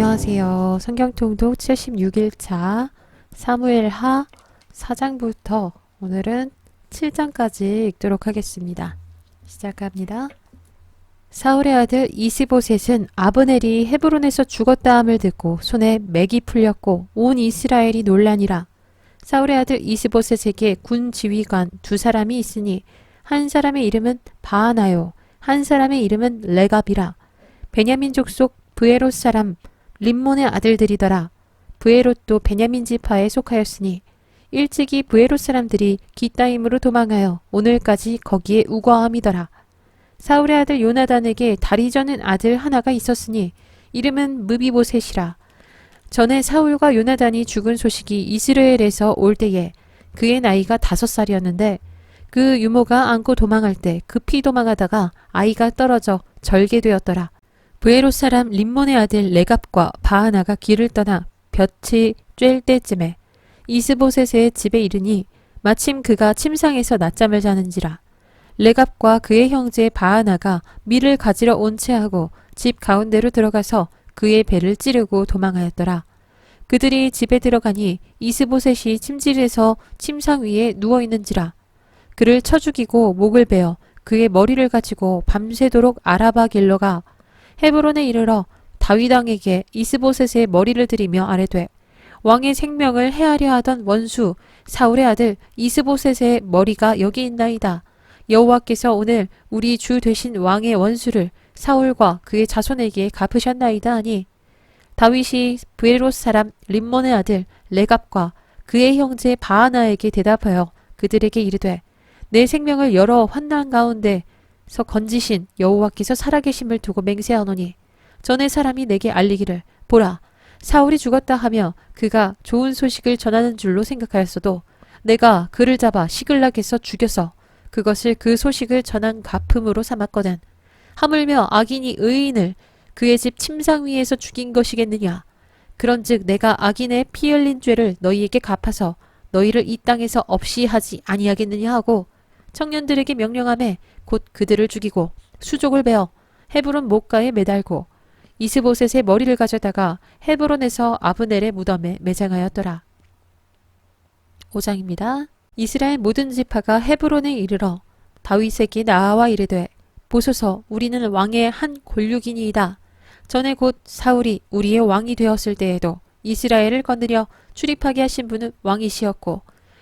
안녕하세요. 성경통독 76일차 사무엘 하 4장부터 오늘은 7장까지 읽도록 하겠습니다. 시작합니다. 사울의 아들 이스보셋은 아브넬이 헤브론에서 죽었다함을 듣고 손에 맥이 풀렸고 온 이스라엘이 논란이라. 사울의 아들 이스보셋에게 군 지휘관 두 사람이 있으니 한 사람의 이름은 바하나요 한 사람의 이름은 레갑이라. 베냐민 족속 브에롯 사람 림몬의 아들들이더라. 브에롯도 베냐민 지파에 속하였으니 일찍이 브에롯 사람들이 기따임으로 도망하여 오늘까지 거기에 우거함이더라. 사울의 아들 요나단에게 다리 저는 아들 하나가 있었으니 이름은 무비보셋이라. 전에 사울과 요나단이 죽은 소식이 이스라엘에서 올 때에 그의 나이가 다섯 살이었는데 그 유모가 안고 도망할 때 급히 도망하다가 아이가 떨어져 절개되었더라. 브에롯 사람 림몬의 아들 레갑과 바하나가 길을 떠나 볕이 쬐을 때쯤에 이스보셋의 집에 이르니 마침 그가 침상에서 낮잠을 자는지라 레갑과 그의 형제 바하나가 밀을 가지러 온 채하고 집 가운데로 들어가서 그의 배를 찌르고 도망하였더라. 그들이 집에 들어가니 이스보셋이 침실에서 침상 위에 누워 있는지라 그를 쳐 죽이고 목을 베어 그의 머리를 가지고 밤새도록 아라바 길러가 헤브론에 이르러 다윗 왕에게 이스보셋의 머리를 들이며 아뢰되 왕의 생명을 해하려 하던 원수 사울의 아들 이스보셋의 머리가 여기 있나이다. 여호와께서 오늘 우리 주 되신 왕의 원수를 사울과 그의 자손에게 갚으셨나이다 하니 다윗이 브에롯 사람 림몬의 아들 레갑과 그의 형제 바하나에게 대답하여 그들에게 이르되 내 생명을 여러 환난 가운데 서 건지신 여호와께서 살아계심을 두고 맹세하노니 전에 사람이 내게 알리기를 보라 사울이 죽었다 하며 그가 좋은 소식을 전하는 줄로 생각하였어도 내가 그를 잡아 시글락에서 죽여서 그것을 그 소식을 전한 가품으로 삼았거든. 하물며 악인이 의인을 그의 집 침상 위에서 죽인 것이겠느냐? 그런즉 내가 악인의 피 흘린 죄를 너희에게 갚아서 너희를 이 땅에서 없이 하지 아니하겠느냐? 하고 청년들에게 명령함에 곧 그들을 죽이고 수족을 베어 헤브론 목가에 매달고 이스보셋의 머리를 가져다가 헤브론에서 아브넬의 무덤에 매장하였더라. 5장입니다. 이스라엘 모든 지파가 헤브론에 이르러 다윗에게 나아와 이르되 보소서 우리는 왕의 한 골육이니이다. 전에 곧 사울이 우리의 왕이 되었을 때에도 이스라엘을 거느려 출입하게 하신 분은 왕이시었고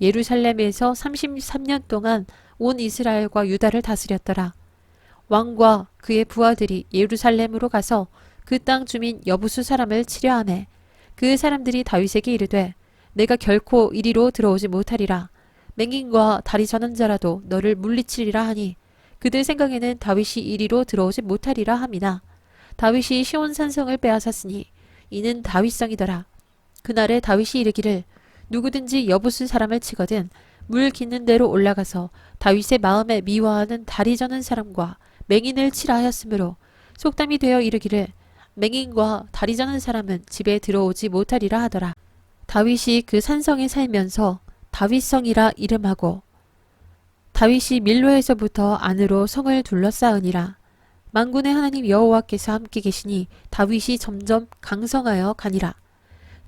예루살렘에서 33년 동안 온 이스라엘과 유다를 다스렸더라. 왕과 그의 부하들이 예루살렘으로 가서 그 땅 주민 여부수 사람을 치려하매 그 사람들이 다윗에게 이르되 내가 결코 이리로 들어오지 못하리라. 맹인과 다리 저는 자라도 너를 물리치리라 하니 그들 생각에는 다윗이 이리로 들어오지 못하리라 함이나 다윗이 시온 산성을 빼앗았으니 이는 다윗성이더라. 그날에 다윗이 이르기를 누구든지 여부수 사람을 치거든 물 깃는 대로 올라가서 다윗의 마음에 미워하는 다리 저는 사람과 맹인을 치라 하였으므로 속담이 되어 이르기를 맹인과 다리 저는 사람은 집에 들어오지 못하리라 하더라. 다윗이 그 산성에 살면서 다윗성이라 이름하고 다윗이 밀로에서부터 안으로 성을 둘러싸으니라. 만군의 하나님 여호와께서 함께 계시니 다윗이 점점 강성하여 가니라.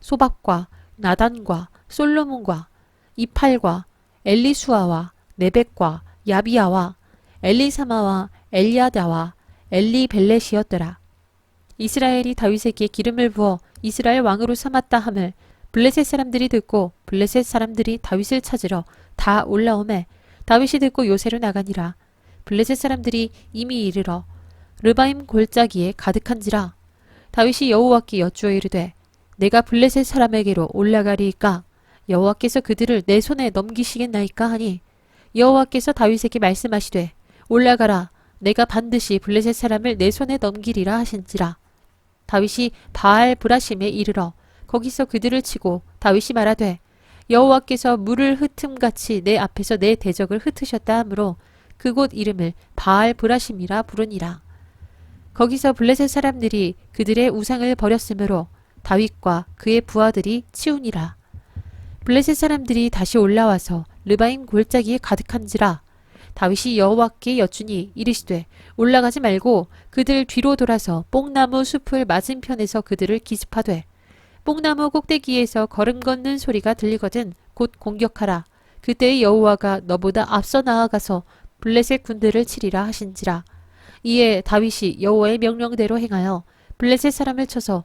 소박과 나단과 솔로몬과 이팔과 엘리수아와 네벡과 야비아와 엘리사마와 엘리아다와 엘리벨렛이었더라. 이스라엘이 다윗에게 기름을 부어 이스라엘 왕으로 삼았다 함을 블레셋 사람들이 듣고 블레셋 사람들이 다윗을 찾으러 다 올라오매 다윗이 듣고 요새로 나가니라 블레셋 사람들이 이미 이르러 르바임 골짜기에 가득한지라 다윗이 여호와께 여쭈어 이르되 내가 블레셋 사람에게로 올라가리이까? 여호와께서 그들을 내 손에 넘기시겠나이까 하니? 여호와께서 다윗에게 말씀하시되 올라가라. 내가 반드시 블레셋 사람을 내 손에 넘기리라 하신지라. 다윗이 바알 브라심에 이르러 거기서 그들을 치고 다윗이 말하되 여호와께서 물을 흩음같이 내 앞에서 내 대적을 흩으셨다 하므로 그곳 이름을 바알 브라심이라 부르니라. 거기서 블레셋 사람들이 그들의 우상을 버렸으므로 다윗과 그의 부하들이 치우니라. 블레셋 사람들이 다시 올라와서 르바임 골짜기에 가득한지라 다윗이 여호와께 여쭈니 이르시되 올라가지 말고 그들 뒤로 돌아서 뽕나무 숲을 맞은편에서 그들을 기습하되 뽕나무 꼭대기에서 걸음 걷는 소리가 들리거든 곧 공격하라. 그때의 여호와가 너보다 앞서 나아가서 블레셋 군대를 치리라 하신지라. 이에 다윗이 여호와의 명령대로 행하여 블레셋 사람을 쳐서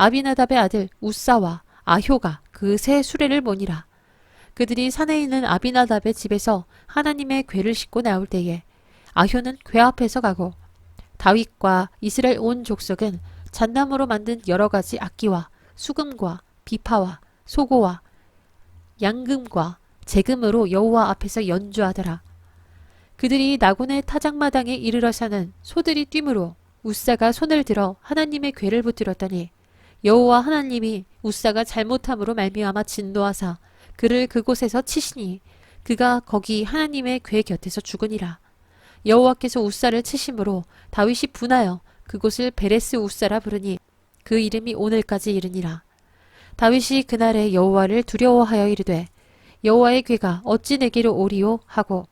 아비나답의 아들 우사와 아효가 그새 수레를 모니라 그들이 산에 있는 아비나답의 집에서 하나님의 궤를 싣고 나올 때에 아효는 궤 앞에서 가고 다윗과 이스라엘 온 족속은 잣나무로 만든 여러 가지 악기와 수금과 비파와 소고와 양금과 재금으로 여호와 앞에서 연주하더라. 그들이 나곤의 타작마당에 이르러서는 소들이 뛰므로 우사가 손을 들어 하나님의 궤를 붙들었더니 여호와 하나님이 우사가 잘못함으로 말미암아 진노하사 그를 그곳에서 치시니 그가 거기 하나님의 궤 곁에서 죽으니라. 여호와께서 우사를 치심으로 다윗이 분하여 그곳을 베레스 우사라 부르니 그 이름이 오늘까지 이르니라. 다윗이 그날에 여호와를 두려워하여 이르되 여호와의 궤가 어찌 내게로 오리오 하고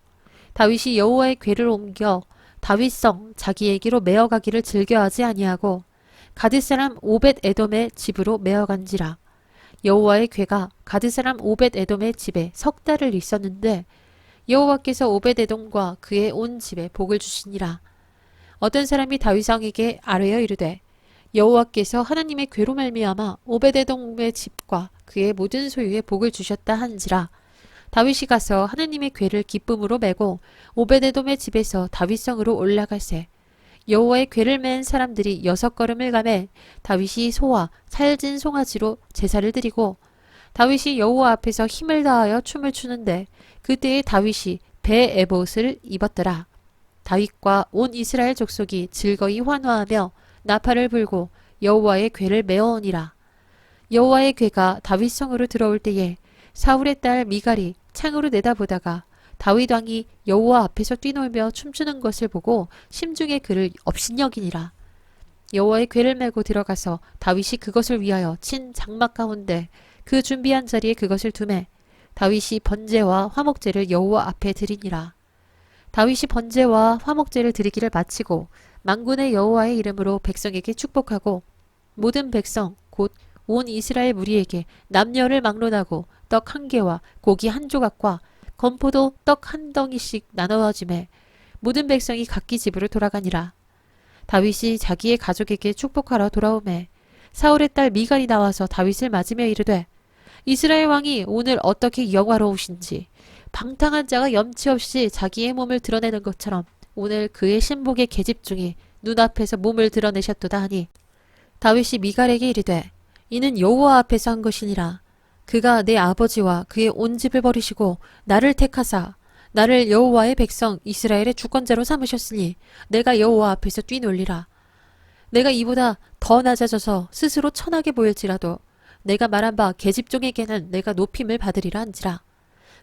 다윗이 여호와의 궤를 옮겨 다윗성 자기에게로 메어가기를 즐겨하지 아니하고 가드 사람 오벳 에돔의 집으로 메어간지라. 여호와의 궤가 가드 사람 오벳 에돔의 집에 석 달을 있었는데 여호와께서 오벳 에돔과 그의 온 집에 복을 주시니라. 어떤 사람이 다윗 왕에게 아뢰어 이르되 여호와께서 하나님의 궤로 말미암아 오벳 에돔의 집과 그의 모든 소유에 복을 주셨다 한지라. 다윗이 가서 하나님의 궤를 기쁨으로 메고 오벳 에돔의 집에서 다윗성으로 올라갈새 여호와의 궤를 맨 사람들이 여섯 걸음을 가매 다윗이 소와 살진 송아지로 제사를 드리고 다윗이 여호와 앞에서 힘을 다하여 춤을 추는데 그때에 다윗이 배 에봇을 입었더라. 다윗과 온 이스라엘 족속이 즐거이 환호하며 나팔을 불고 여호와의 궤를 메어오니라. 여호와의 궤가 다윗 성으로 들어올 때에 사울의 딸 미갈이 창으로 내다보다가 다윗 왕이 여호와 앞에서 뛰놀며 춤추는 것을 보고 심중에 그를 업신여기니라. 여호와의 궤를 메고 들어가서 다윗이 그것을 위하여 친 장막 가운데 그 준비한 자리에 그것을 두매 다윗이 번제와 화목제를 여호와 앞에 드리니라. 다윗이 번제와 화목제를 드리기를 마치고 만군의 여호와의 이름으로 백성에게 축복하고 모든 백성 곧 온 이스라엘 무리에게 남녀를 막론하고 떡 한 개와 고기 한 조각과 건포도 떡 한 덩이씩 나누어지매 모든 백성이 각기 집으로 돌아가니라. 다윗이 자기의 가족에게 축복하러 돌아오매 사울의 딸 미갈이 나와서 다윗을 맞으며 이르되 이스라엘 왕이 오늘 어떻게 영화로우신지 방탕한 자가 염치 없이 자기의 몸을 드러내는 것처럼 오늘 그의 신복의 계집 중에 눈앞에서 몸을 드러내셨도다 하니 다윗이 미갈에게 이르되 이는 여호와 앞에서 한 것이니라 그가 내 아버지와 그의 온 집을 버리시고 나를 택하사 나를 여호와의 백성 이스라엘의 주권자로 삼으셨으니 내가 여호와 앞에서 뛰놀리라. 내가 이보다 더 낮아져서 스스로 천하게 보일지라도 내가 말한 바 계집종에게는 내가 높임을 받으리라 한지라.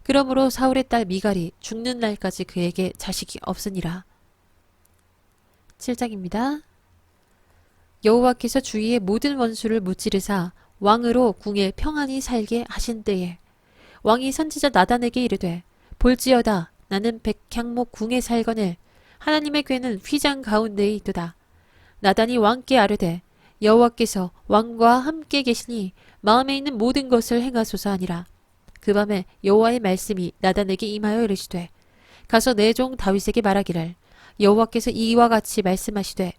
그러므로 사울의 딸 미갈이 죽는 날까지 그에게 자식이 없으니라. 7장입니다. 여호와께서 주위의 모든 원수를 무찌르사 왕으로 궁에 평안히 살게 하신 때에 왕이 선지자 나단에게 이르되 볼지어다 나는 백향목 궁에 살거늘 하나님의 궤는 휘장 가운데에 있도다. 나단이 왕께 아뢰되 여호와께서 왕과 함께 계시니 마음에 있는 모든 것을 행하소서 하니라. 그 밤에 여호와의 말씀이 나단에게 임하여 이르시되 가서 내 종 다윗에게 말하기를 여호와께서 이와 같이 말씀하시되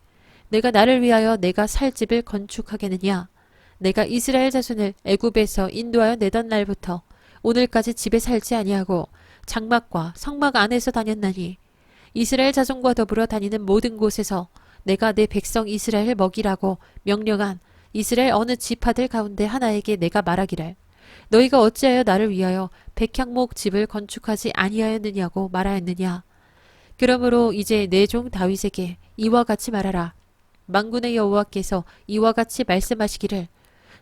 내가 나를 위하여 내가 살 집을 건축하겠느냐 내가 이스라엘 자손을 애굽에서 인도하여 내던 날부터 오늘까지 집에 살지 아니하고 장막과 성막 안에서 다녔나니 이스라엘 자손과 더불어 다니는 모든 곳에서 내가 내 백성 이스라엘을 먹이라고 명령한 이스라엘 어느 지파들 가운데 하나에게 내가 말하기를 너희가 어찌하여 나를 위하여 백향목 집을 건축하지 아니하였느냐고 말하였느냐? 그러므로 이제 내 종 다윗에게 이와 같이 말하라. 만군의 여호와께서 이와 같이 말씀하시기를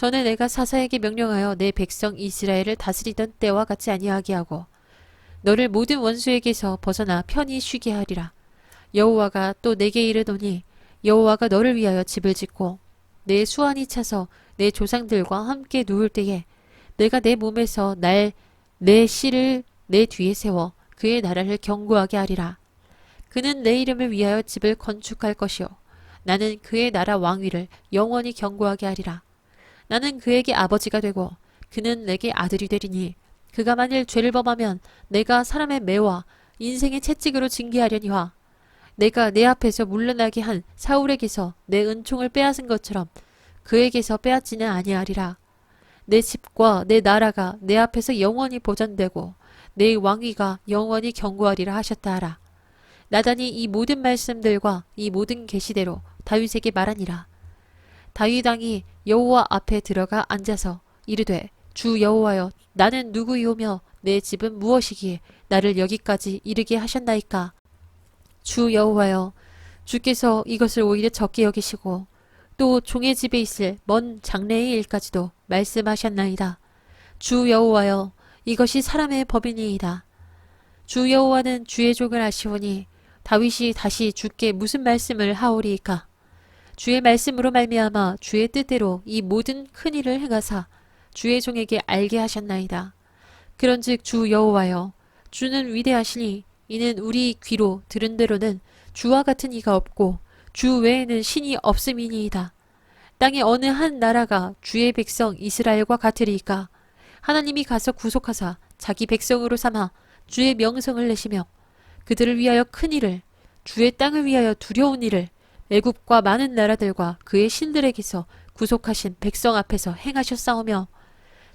전에 내가 사사에게 명령하여 내 백성 이스라엘을 다스리던 때와 같이 아니하게 하고 너를 모든 원수에게서 벗어나 편히 쉬게 하리라. 여호와가 또 내게 이르노니 여호와가 너를 위하여 집을 짓고 내 수완이 차서 내 조상들과 함께 누울 때에 내가 내 몸에서 날 내 씨를 내 뒤에 세워 그의 나라를 견고하게 하리라. 그는 내 이름을 위하여 집을 건축할 것이요 나는 그의 나라 왕위를 영원히 견고하게 하리라. 나는 그에게 아버지가 되고 그는 내게 아들이 되리니 그가 만일 죄를 범하면 내가 사람의 매와 인생의 채찍으로 징계하려니와 내가 내 앞에서 물러나게 한 사울에게서 내 은총을 빼앗은 것처럼 그에게서 빼앗지는 아니하리라. 내 집과 내 나라가 내 앞에서 영원히 보존되고 내 왕위가 영원히 견고하리라 하셨다 하라. 나단이 이 모든 말씀들과 이 모든 계시대로 다윗에게 말하니라. 다윗 왕이 여호와 앞에 들어가 앉아서 이르되 주 여호와여 나는 누구이오며 내 집은 무엇이기에 나를 여기까지 이르게 하셨나이까? 주 여호와여 주께서 이것을 오히려 적게 여기시고 또 종의 집에 있을 먼 장래의 일까지도 말씀하셨나이다. 주 여호와여 이것이 사람의 법이니이다. 주 여호와는 주의 종을 아시오니 다윗이 다시 주께 무슨 말씀을 하오리이까 주의 말씀으로 말미암아 주의 뜻대로 이 모든 큰 일을 행하사 주의 종에게 알게 하셨나이다. 그런즉 주 여호와여 주는 위대하시니 이는 우리 귀로 들은 대로는 주와 같은 이가 없고 주 외에는 신이 없음이니이다. 땅의 어느 한 나라가 주의 백성 이스라엘과 같으리이까 하나님이 가서 구속하사 자기 백성으로 삼아 주의 명성을 내시며 그들을 위하여 큰 일을 주의 땅을 위하여 두려운 일을 애굽과 많은 나라들과 그의 신들에게서 구속하신 백성 앞에서 행하셨사오며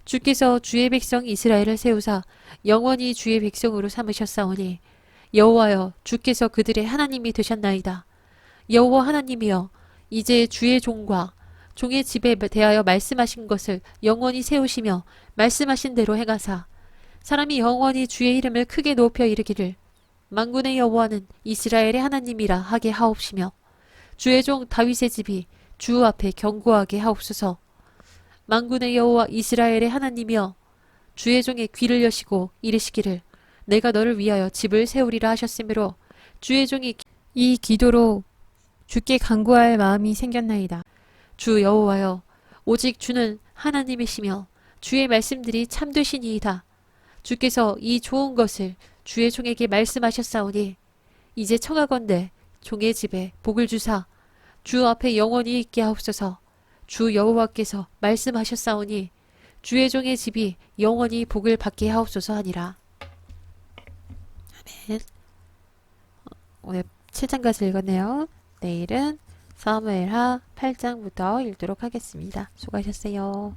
주께서 주의 백성 이스라엘을 세우사 영원히 주의 백성으로 삼으셨사오니 여호와여 주께서 그들의 하나님이 되셨나이다. 여호와 하나님이여 이제 주의 종과 종의 집에 대하여 말씀하신 것을 영원히 세우시며 말씀하신 대로 행하사 사람이 영원히 주의 이름을 크게 높여 이르기를 만군의 여호와는 이스라엘의 하나님이라 하게 하옵시며 주의 종 다윗의 집이 주 앞에 견고하게 하옵소서. 만군의 여호와 이스라엘의 하나님이여 주의 종의 귀를 여시고 이르시기를 내가 너를 위하여 집을 세우리라 하셨으므로 주의 종이 이 기도로 주께 간구할 마음이 생겼나이다. 주 여호와여 오직 주는 하나님이시며 주의 말씀들이 참되시니이다. 주께서 이 좋은 것을 주의 종에게 말씀하셨사오니 이제 청하건대 종의 집에 복을 주사 주 앞에 영원히 있게 하옵소서. 주 여호와께서 말씀하셨사오니 주의 종의 집이 영원히 복을 받게 하옵소서 하니라. 아멘. 오늘 7장까지 읽었네요. 내일은 사무엘하 8장부터 읽도록 하겠습니다. 수고하셨어요.